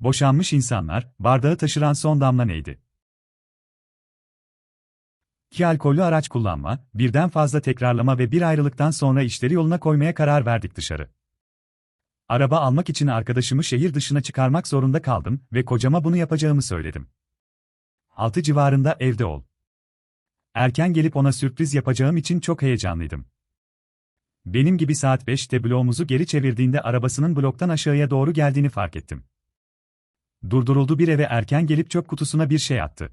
Boşanmış insanlar, bardağı taşıran son damla neydi? Ki alkollü araç kullanma, birden fazla tekrarlama ve bir ayrılıktan sonra işleri yoluna koymaya karar verdik dışarı. Araba almak için arkadaşımı şehir dışına çıkarmak zorunda kaldım ve kocama bunu yapacağımı söyledim. 6 civarında evde ol. Erken gelip ona sürpriz yapacağım için çok heyecanlıydım. Benim gibi saat 5'te bloğumuzu geri çevirdiğinde arabasının bloktan aşağıya doğru geldiğini fark ettim. Durduruldu bir eve erken gelip çöp kutusuna bir şey attı.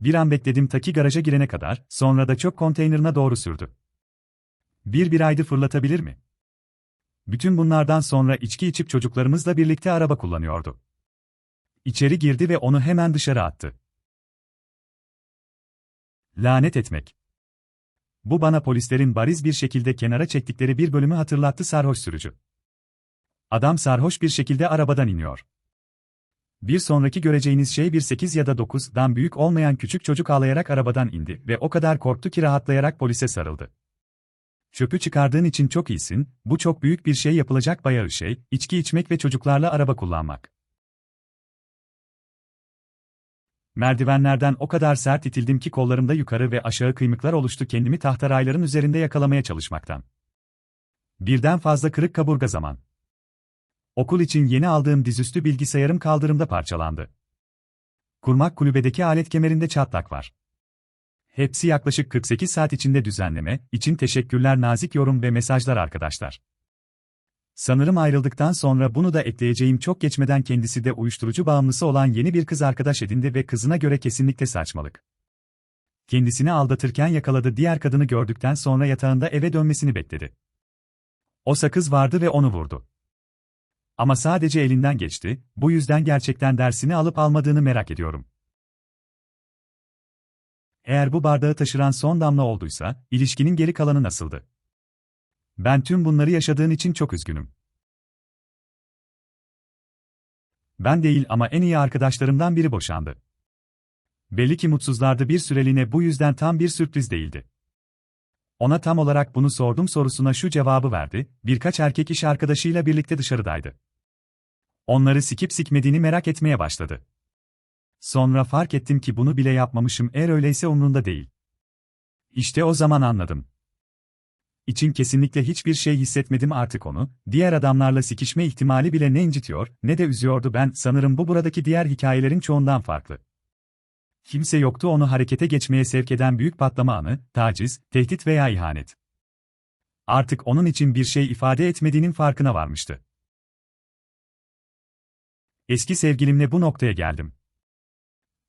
Bir an bekledim taki garaja girene kadar, sonra da çöp konteynerine doğru sürdü. Bir bir aydı fırlatabilir mi? Bütün bunlardan sonra içki içip çocuklarımızla birlikte araba kullanıyordu. İçeri girdi ve onu hemen dışarı attı. Lanet etmek. Bu bana polislerin bariz bir şekilde kenara çektikleri bir bölümü hatırlattı sarhoş sürücü. Adam sarhoş bir şekilde arabadan iniyor. Bir sonraki göreceğiniz şey bir 8 ya da 9'dan büyük olmayan küçük çocuk ağlayarak arabadan indi ve o kadar korktu ki rahatlayarak polise sarıldı. Çöpü çıkardığın için çok iyisin, bu çok büyük bir şey yapılacak bayağı şey, içki içmek ve çocuklarla araba kullanmak. Merdivenlerden o kadar sert itildim ki kollarımda yukarı ve aşağı kıymıklar oluştu kendimi tahtarayların üzerinde yakalamaya çalışmaktan. Birden fazla kırık kaburga zaman. Okul için yeni aldığım dizüstü bilgisayarım kaldırımda parçalandı. Kurmak kulübedeki alet kemerinde çatlak var. Hepsi yaklaşık 48 saat içinde düzenleme, için teşekkürler nazik yorum ve mesajlar arkadaşlar. Sanırım ayrıldıktan sonra bunu da ekleyeceğim çok geçmeden kendisi de uyuşturucu bağımlısı olan yeni bir kız arkadaş edindi ve kızına göre kesinlikle saçmalık. Kendisini aldatırken yakaladı diğer kadını gördükten sonra yatağında eve dönmesini bekledi. O sakız vardı ve onu vurdu. Ama sadece elinden geçti, bu yüzden gerçekten dersini alıp almadığını merak ediyorum. Eğer bu bardağı taşıran son damla olduysa, ilişkinin geri kalanı nasıldı? Ben tüm bunları yaşadığın için çok üzgünüm. Ben değil ama en iyi arkadaşlarımdan biri boşandı. Belli ki mutsuzlardı bir süreliğine bu yüzden tam bir sürpriz değildi. Ona tam olarak bunu sordum sorusuna şu cevabı verdi, birkaç erkek iş arkadaşıyla birlikte dışarıdaydı. Onları sikip sikmediğini merak etmeye başladı. Sonra fark ettim ki bunu bile yapmamışım eğer öyleyse umrunda değil. İşte o zaman anladım. İçin kesinlikle hiçbir şey hissetmedim artık onu, diğer adamlarla sikişme ihtimali bile ne incitiyor, ne de üzüyordu ben, sanırım bu buradaki diğer hikayelerin çoğundan farklı. Kimse yoktu onu harekete geçmeye sevk eden büyük patlama anı, taciz, tehdit veya ihanet. Artık onun için bir şey ifade etmediğinin farkına varmıştı. Eski sevgilimle bu noktaya geldim.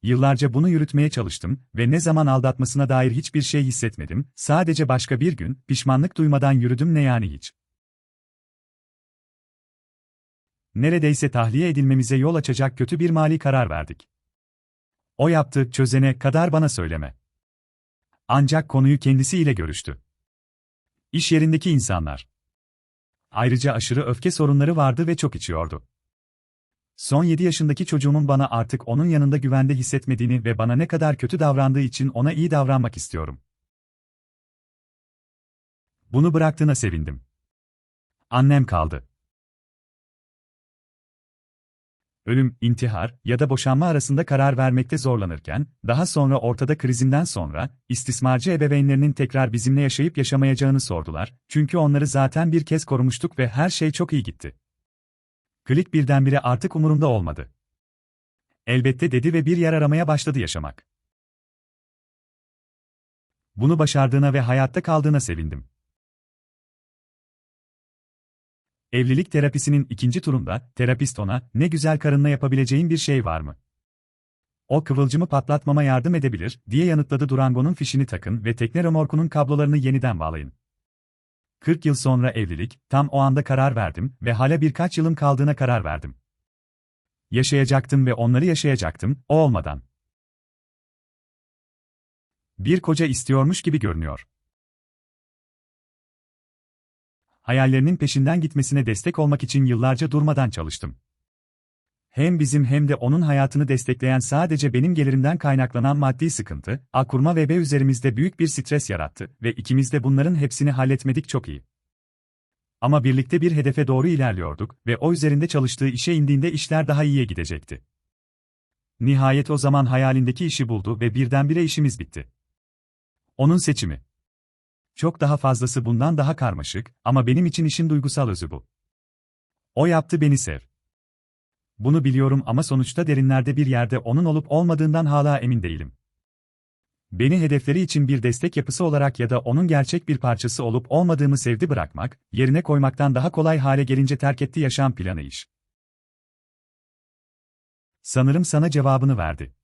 Yıllarca bunu yürütmeye çalıştım ve ne zaman aldatmasına dair hiçbir şey hissetmedim, sadece başka bir gün, pişmanlık duymadan yürüdüm ne yani hiç. Neredeyse tahliye edilmemize yol açacak kötü bir mali karar verdik. O yaptı, çözene kadar bana söyleme. Ancak konuyu kendisiyle görüştü. İş yerindeki insanlar. Ayrıca aşırı öfke sorunları vardı ve çok içiyordu. Son 7 yaşındaki çocuğumun bana artık onun yanında güvende hissetmediğini ve bana ne kadar kötü davrandığı için ona iyi davranmak istiyorum. Bunu bıraktığına sevindim. Annem kaldı. Ölüm, intihar ya da boşanma arasında karar vermekte zorlanırken, daha sonra ortada krizinden sonra, istismarcı ebeveynlerinin tekrar bizimle yaşayıp yaşamayacağını sordular, çünkü onları zaten bir kez korumuştuk ve her şey çok iyi gitti. Klik birdenbire artık umurumda olmadı. Elbette dedi ve bir yer aramaya başladı yaşamak. Bunu başardığına ve hayatta kaldığına sevindim. Evlilik terapisinin ikinci turunda, terapist ona, ne güzel karınla yapabileceğin bir şey var mı? O kıvılcımı patlatmama yardım edebilir, diye yanıtladı Durango'nun fişini takın ve tekne remorkunun kablolarını yeniden bağlayın. 40 yıl sonra evlilik, tam o anda karar verdim ve hala birkaç yılım kaldığına karar verdim. Yaşayacaktım ve onları yaşayacaktım, o olmadan. Bir koca istiyormuş gibi görünüyor. Hayallerinin peşinden gitmesine destek olmak için yıllarca durmadan çalıştım hem bizim hem de onun hayatını destekleyen sadece benim gelirimden kaynaklanan maddi sıkıntı, A ve B üzerimizde büyük bir stres yarattı ve ikimiz de bunların hepsini halletmedik çok iyi. Ama birlikte bir hedefe doğru ilerliyorduk ve o üzerinde çalıştığı işe indiğinde işler daha iyiye gidecekti. Nihayet o zaman hayalindeki işi buldu ve birdenbire işimiz bitti. Onun seçimi. Çok daha fazlası bundan daha karmaşık ama benim için işin duygusal özü bu. O yaptı beni sev. Bunu biliyorum ama sonuçta derinlerde bir yerde onun olup olmadığından hala emin değilim. Beni hedefleri için bir destek yapısı olarak ya da onun gerçek bir parçası olup olmadığımı sevdi bırakmak, yerine koymaktan daha kolay hale gelince terk etti yaşam planı iş. Sanırım sana cevabını verdi.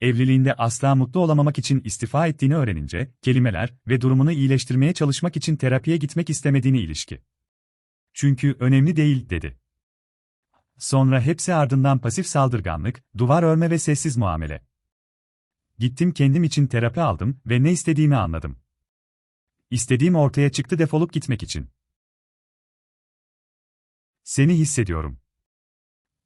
Evliliğinde asla mutlu olamamak için istifa ettiğini öğrenince, kelimeler ve durumunu iyileştirmeye çalışmak için terapiye gitmek istemediğini ilişki. Çünkü önemli değil, dedi. Sonra hepsi ardından pasif saldırganlık, duvar örme ve sessiz muamele. Gittim kendim için terapi aldım ve ne istediğimi anladım. İstediğim ortaya çıktı defolup gitmek için. Seni hissediyorum.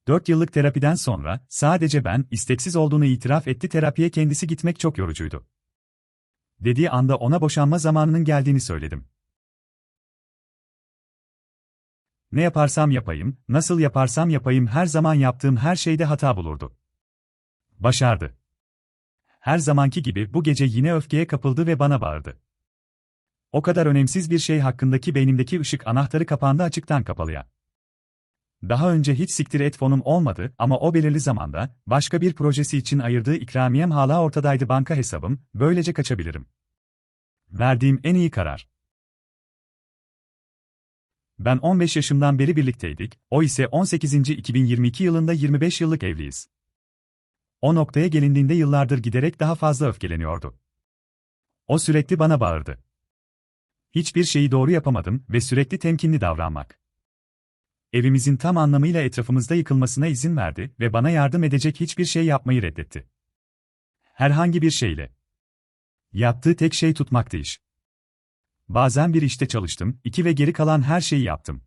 Dört yıllık terapiden sonra, sadece ben, isteksiz olduğunu itiraf etti terapiye kendisi gitmek çok yorucuydu. Dediği anda ona boşanma zamanının geldiğini söyledim. Ne yaparsam yapayım, nasıl yaparsam yapayım her zaman yaptığım her şeyde hata bulurdu. Başardı. Her zamanki gibi bu gece yine öfkeye kapıldı ve bana bağırdı. O kadar önemsiz bir şey hakkındaki beynimdeki ışık anahtarı kapandı açıktan kapalıya. Daha önce hiç siktir et fonum olmadı ama o belirli zamanda, başka bir projesi için ayırdığı ikramiyem hala ortadaydı banka hesabım, böylece kaçabilirim. Verdiğim en iyi karar. Ben 15 yaşımdan beri birlikteydik, o ise 18. 2022 yılında 25 yıllık evliyiz. O noktaya gelindiğinde yıllardır giderek daha fazla öfkeleniyordu. O sürekli bana bağırdı. Hiçbir şeyi doğru yapamadım ve sürekli temkinli davranmak. Evimizin tam anlamıyla etrafımızda yıkılmasına izin verdi ve bana yardım edecek hiçbir şey yapmayı reddetti. Herhangi bir şeyle. Yaptığı tek şey tutmaktı iş. Bazen bir işte çalıştım, iki ve geri kalan her şeyi yaptım.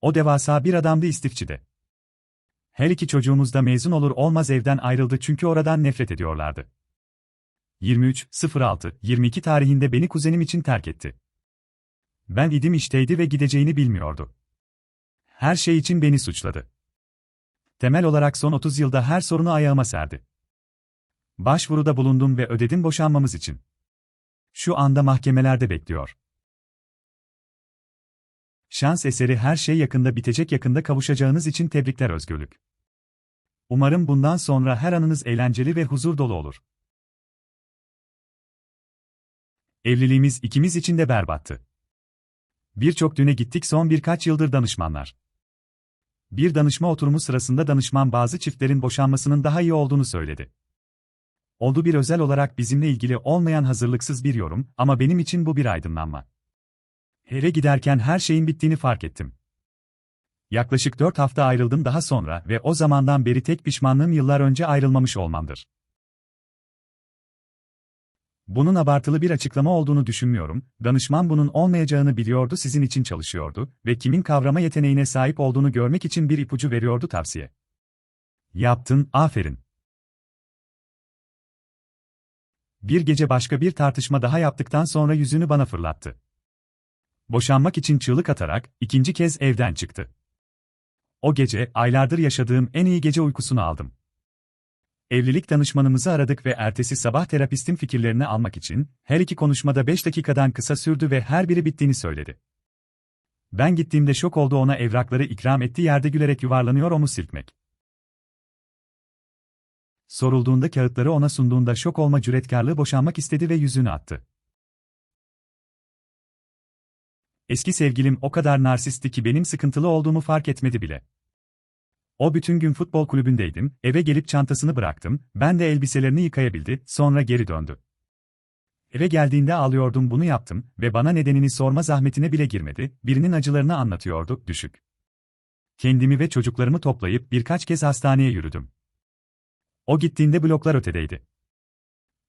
O devasa bir adamdı istifçide. Her iki çocuğumuz da mezun olur olmaz evden ayrıldı çünkü oradan nefret ediyorlardı. 23.06.22 tarihinde beni kuzenim için terk etti. Ben idim işteydi ve gideceğini bilmiyordu. Her şey için beni suçladı. Temel olarak son 30 yılda her sorunu ayağıma serdi. Başvuruda bulundum ve ödedim boşanmamız için. Şu anda mahkemelerde bekliyor. Şans eseri her şey yakında bitecek yakında kavuşacağınız için tebrikler özgürlük. Umarım bundan sonra her anınız eğlenceli ve huzur dolu olur. Evliliğimiz ikimiz için de berbattı. Birçok düne gittik son birkaç yıldır danışmanlar. Bir danışma oturumu sırasında danışman bazı çiftlerin boşanmasının daha iyi olduğunu söyledi. Oldu bir özel olarak bizimle ilgili olmayan hazırlıksız bir yorum ama benim için bu bir aydınlanma. Eve giderken her şeyin bittiğini fark ettim. Yaklaşık dört hafta ayrıldım daha sonra ve o zamandan beri tek pişmanlığım yıllar önce ayrılmamış olmamdır. Bunun abartılı bir açıklama olduğunu düşünmüyorum, danışman bunun olmayacağını biliyordu sizin için çalışıyordu ve kimin kavrama yeteneğine sahip olduğunu görmek için bir ipucu veriyordu tavsiye. Yaptın, aferin. Bir gece başka bir tartışma daha yaptıktan sonra yüzünü bana fırlattı. Boşanmak için çığlık atarak ikinci kez evden çıktı. O gece aylardır yaşadığım en iyi gece uykusunu aldım. Evlilik danışmanımızı aradık ve ertesi sabah terapistin fikirlerini almak için her iki konuşmada 5 dakikadan kısa sürdü ve her biri bittiğini söyledi. Ben gittiğimde şok oldu ona evrakları ikram etti yerde gülerek yuvarlanıyor omuz silkmek. Sorulduğunda kağıtları ona sunduğunda şok olma cüretkarlığı boşanmak istedi ve yüzünü attı. Eski sevgilim o kadar narsistti ki benim sıkıntılı olduğumu fark etmedi bile. O bütün gün futbol kulübündeydim, eve gelip çantasını bıraktım, ben de elbiselerini yıkayabildi, sonra geri döndü. Eve geldiğinde ağlıyordum bunu yaptım ve bana nedenini sorma zahmetine bile girmedi, birinin acılarını anlatıyordu, düşük. Kendimi ve çocuklarımı toplayıp birkaç kez hastaneye yürüdüm. O gittiğinde bloklar ötedeydi.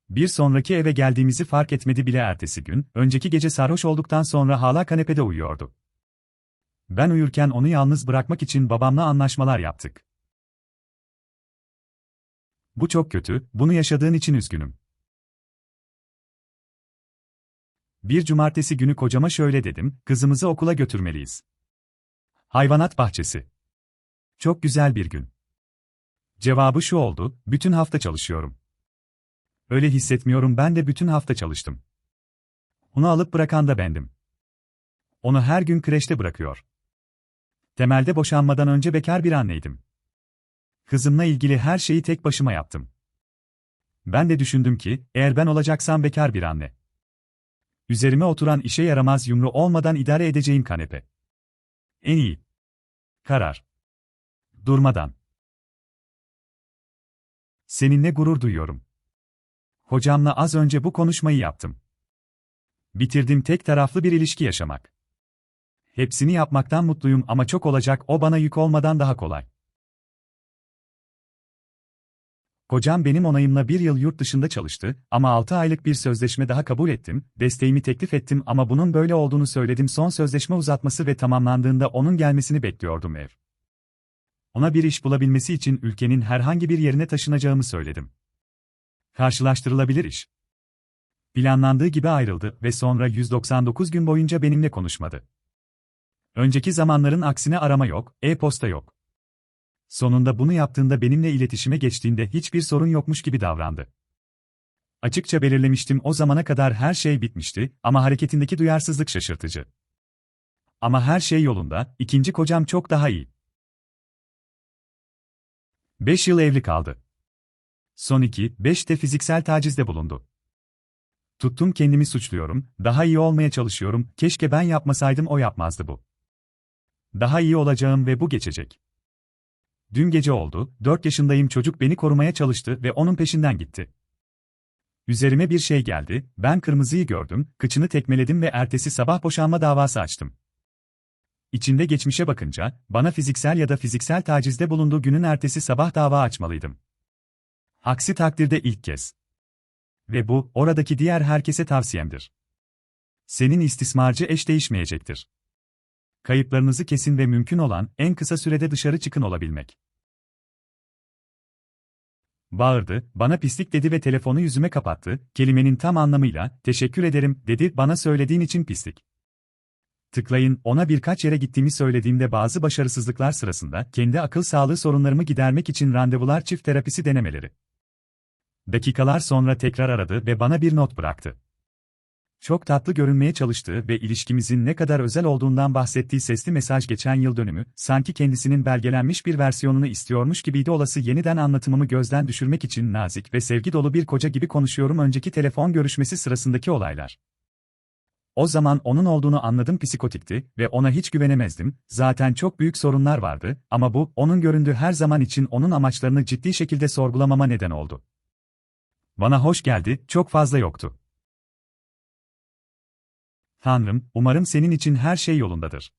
Bir sonraki eve geldiğimizi fark etmedi bile ertesi gün, önceki gece sarhoş olduktan sonra hala kanepede uyuyordu. Ben uyurken onu yalnız bırakmak için babamla anlaşmalar yaptık. Bu çok kötü, bunu yaşadığın için üzgünüm. Bir cumartesi günü kocama şöyle dedim, kızımızı okula götürmeliyiz. Hayvanat bahçesi. Çok güzel bir gün. Cevabı şu oldu, bütün hafta çalışıyorum. Öyle hissetmiyorum ben de bütün hafta çalıştım. Onu alıp bırakan da bendim. Onu her gün kreşte bırakıyor. Temelde boşanmadan önce bekar bir anneydim. Kızımla ilgili her şeyi tek başıma yaptım. Ben de düşündüm ki, eğer ben olacaksam bekar bir anne. Üzerime oturan işe yaramaz yumru olmadan idare edeceğim kanepe. En iyi. Karar. Durmadan. Seninle gurur duyuyorum. Hocamla az önce bu konuşmayı yaptım. Bitirdim tek taraflı bir ilişki yaşamak. Hepsini yapmaktan mutluyum ama çok olacak o bana yük olmadan daha kolay. Kocam benim onayımla bir yıl yurt dışında çalıştı ama 6 aylık bir sözleşme daha kabul ettim, desteğimi teklif ettim ama bunun böyle olduğunu söyledim son sözleşme uzatması ve tamamlandığında onun gelmesini bekliyordum ev. Ona bir iş bulabilmesi için ülkenin herhangi bir yerine taşınacağımı söyledim. Karşılaştırılabilir iş. Planlandığı gibi ayrıldı ve sonra 199 gün boyunca benimle konuşmadı. Önceki zamanların aksine arama yok, e-posta yok. Sonunda bunu yaptığında benimle iletişime geçtiğinde hiçbir sorun yokmuş gibi davrandı. Açıkça belirlemiştim o zamana kadar her şey bitmişti ama hareketindeki duyarsızlık şaşırtıcı. Ama her şey yolunda, ikinci kocam çok daha iyi. 5 yıl evli kaldı. Son 2, 5'te fiziksel tacizde bulundu. Tuttum kendimi suçluyorum, daha iyi olmaya çalışıyorum, keşke ben yapmasaydım o yapmazdı bu. Daha iyi olacağım ve bu geçecek. Dün gece oldu, 4 yaşındayım çocuk beni korumaya çalıştı ve onun peşinden gitti. Üzerime bir şey geldi, ben kırmızıyı gördüm, kıçını tekmeledim ve ertesi sabah boşanma davası açtım. İçinde geçmişe bakınca, bana fiziksel ya da fiziksel tacizde bulunduğu günün ertesi sabah dava açmalıydım. Aksi takdirde ilk kez. Ve bu, oradaki diğer herkese tavsiyemdir. Senin istismarcı eş değişmeyecektir. Kayıplarınızı kesin ve mümkün olan en kısa sürede dışarı çıkın olabilmek. Bağırdı, bana pislik dedi ve telefonu yüzüme kapattı, kelimenin tam anlamıyla, teşekkür ederim, dedi, bana söylediğin için pislik. Tıklayın, ona birkaç yere gittiğimi söylediğimde bazı başarısızlıklar sırasında kendi akıl sağlığı sorunlarımı gidermek için randevular çift terapisi denemeleri. Dakikalar sonra tekrar aradı ve bana bir not bıraktı. Çok tatlı görünmeye çalıştığı ve ilişkimizin ne kadar özel olduğundan bahsettiği sesli mesaj geçen yıl dönümü, sanki kendisinin belgelenmiş bir versiyonunu istiyormuş gibiydi olası yeniden anlatımımı gözden düşürmek için nazik ve sevgi dolu bir koca gibi konuşuyorum önceki telefon görüşmesi sırasındaki olaylar. O zaman onun olduğunu anladım psikotikti ve ona hiç güvenemezdim, zaten çok büyük sorunlar vardı ama bu, onun göründüğü her zaman için onun amaçlarını ciddi şekilde sorgulamama neden oldu. Bana hoş geldi, çok fazla yoktu. Tanrım, umarım senin için her şey yolundadır.